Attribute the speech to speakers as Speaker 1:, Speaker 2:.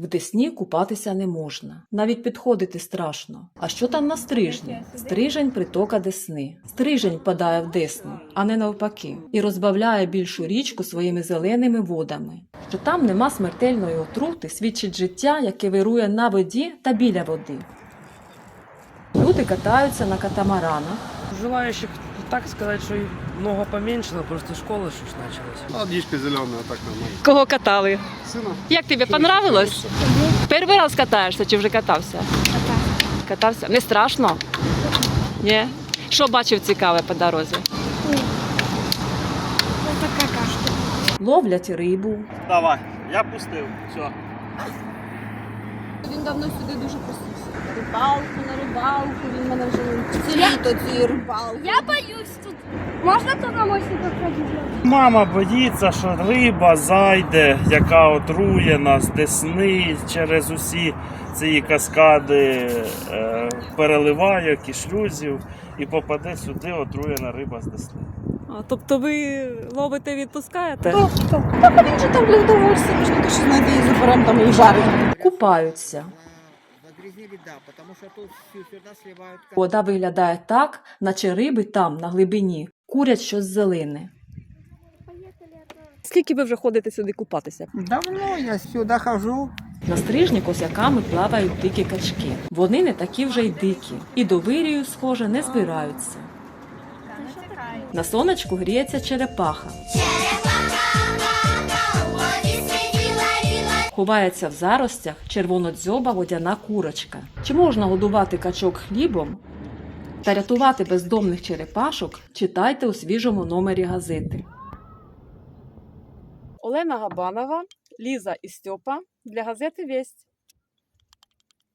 Speaker 1: В Десні купатися не можна, навіть підходити страшно. А що там на стрижні? Стрижень притока Десни. Стрижень впадає в Десну, а не навпаки, і розбавляє більшу річку своїми зеленими водами. Що там нема смертельної отрути, свідчить життя, яке вирує на воді та біля води. Люди катаються на катамаранах,
Speaker 2: Желающих, так сказать, что и много поменьше, но просто школа что ж началась.
Speaker 3: Водичка зеленая, так нормально.
Speaker 1: Кого катали?
Speaker 3: Сына?
Speaker 1: Як тобі понравилось? Перший раз катаєшся чи вже катався? Катався. Не страшно? Ні. Що бачив цікаве по дорозі? Ловлять рибу,
Speaker 4: Давай, я пустив. Все.
Speaker 5: Він давно сюди дуже просився. Рибалку на рибалку, він мене вже все літо цієї рибалки.
Speaker 6: Я боюсь тут. Можно туда мостик походить?
Speaker 4: Мама боїться, що риба зайде, яка отрує нас десни через усі ці каскади е, переливайок і шлюзів і попаде сюди отруєна риба з десни.
Speaker 1: А, тобто ви ловите і відпускаєте?
Speaker 5: Так він же там для удовольствия, то, що знайде і заберемо там і жарить.
Speaker 1: Купаються.
Speaker 7: Что
Speaker 1: Вода виглядає так, наче риби там, на глибині, курять щось зелене. Скільки ви вже ходите сюди купатися?
Speaker 7: Давно я сюда хожу.
Speaker 1: На стрижні косяками плавають дикі качки. Вони не такі вже й дикі, і до вирію, схоже, не збираються. На сонечку гріється черепаха. Ховається в заростях червонодзьоба водяна курочка. Чи можна годувати качок хлібом та рятувати бездомних черепашок? Читайте у свіжому номері газети. Олена Габанова, Ліза і Стьопа для газети Весть.